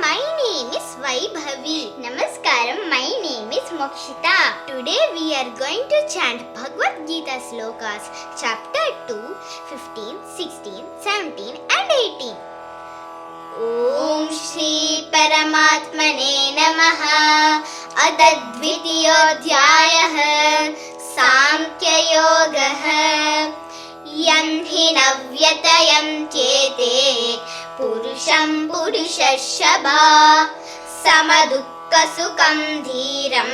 my name is Vaibhavi. Namaskaram, my name is Mokshita. Today we are going to chant Bhagavad Gita slokas, chapter 2, 15, 16, 17 and 18. ॐ श्री परमात्मने नमः अदद्वितीयोऽध्यायः साङ्ख्ययोगः यं हि न व्यतयं चेते पुरुषं पुरुषशभा समदुःखसुखं धीरं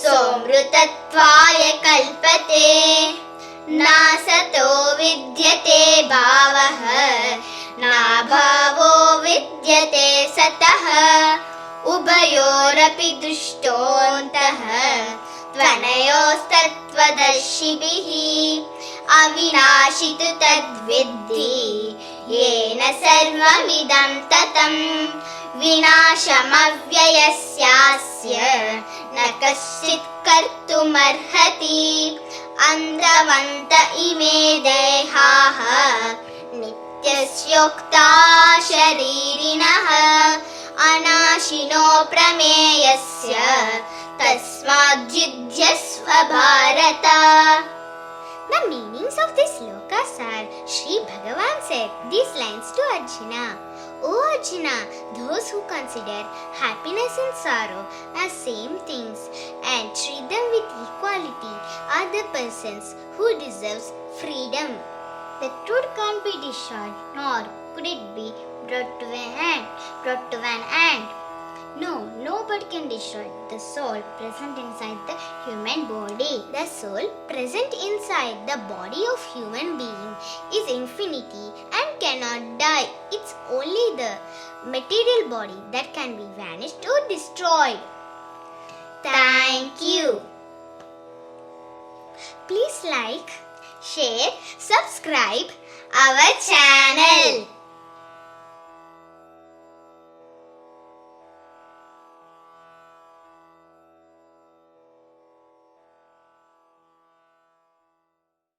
सोमृतत्वाय कल्पते नासतो विद्यते भावः नाभावो विद्यते सतः उभयोरपि दृष्टोऽन्तः त्वनयोस्तत्त्वदर्शिभिः अविनाशि तु तद्विद्धि। येन सर्वमिदं ततं विनाशमव्ययस्यास्य। न कश्चित् कर्तुमर्हति। अन्धवन्त इमे देहाः। नित्यस्योक्ता शरीरिणः। अनाशिनो प्रमेयस्य। तस्माद्युध्यस्व Bharat Meanings of this slokas are Sri Bhagavan said these lines to Arjuna. O Arjuna, those who consider happiness and sorrow as same things and treat them with equality are the persons who deserves freedom. The truth can't be destroyed, nor could it be brought to an end. Brought to an end. No, nobody can destroy the soul present inside the human body. The soul present inside the body of human being is infinity and cannot die. It's only the material body that can be vanished or destroyed. Thank you. Please like, share, subscribe our channel.